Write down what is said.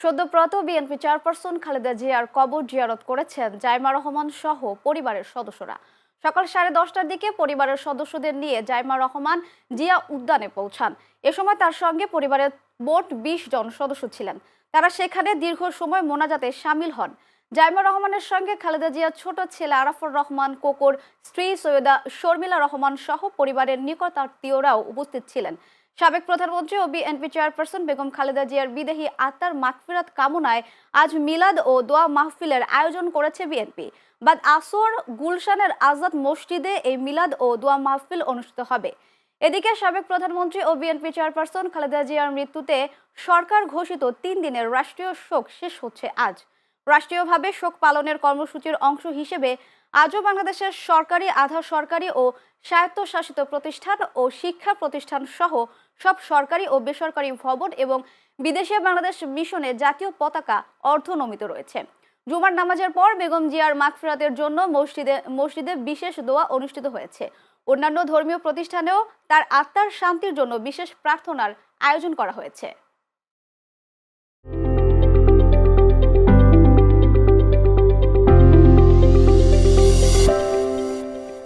সদ্যপ্রত BNP chairperson Khaleda জিয়ার কবর জিয়ারত করেছেন জাইমা রহমান সহ পরিবারের সদস্যরা। সকাল সাড়ে দশটার দিকে পরিবারের সদস্যদের নিয়ে জাইমা রহমান জিয়া উদ্যানে পৌঁছান। এ সময় তার সঙ্গে পরিবারের মোট বিশ জন সদস্য ছিলেন। তারা সেখানে দীর্ঘ সময় মোনাজাতে সামিল হন। জাইমা রহমানের সঙ্গে খালেদা জিয়ার ছোট ছেলে আরাফুর রহমান, কোকর স্ত্রী সৈয়দা শর্মিলা রহমান সহ পরিবারের নিকট আত্মীয়রাও উপস্থিত ছিলেন। সাবেক প্রধানমন্ত্রী ও বিএনপি চেয়ারপারসন বেগম খালেদা জিয়ার বিদেহী আত্মার মাগফিরাত কামনায় আজ মিলাদ ও দোয়া মাহফিলের আয়োজন করেছে বিএনপি। বাদ আসর, গুলশানের আজাদ মসজিদে এই মিলাদ ও দোয়া মাহফিল অনুষ্ঠিত হবে। এদিকে সাবেক প্রধানমন্ত্রী ও বিএনপি চেয়ারপারসন খালেদা জিয়ার মৃত্যুতে সরকার ঘোষিত তিন দিনের রাষ্ট্রীয় শোক শেষ হচ্ছে আজ। রাষ্ট্রীয়ভাবে শোক পালনের কর্মসূচির অংশ হিসেবে আজও বাংলাদেশের সরকারি, আধা সরকারি ও স্বায়ত্তশাসিত প্রতিষ্ঠান ও শিক্ষা প্রতিষ্ঠান সহ সব সরকারি ও বেসরকারি ভবন এবং বিদেশে বাংলাদেশ মিশনে জাতীয় পতাকা অর্ধনমিত রয়েছে। জুমার নামাজের পর বেগম জিয়ার মাগফিরাতের জন্য মসজিদে মসজিদে বিশেষ দোয়া অনুষ্ঠিত হয়েছে। অন্যান্য ধর্মীয় প্রতিষ্ঠানেও তার আত্মার শান্তির জন্য বিশেষ প্রার্থনার আয়োজন করা হয়েছে।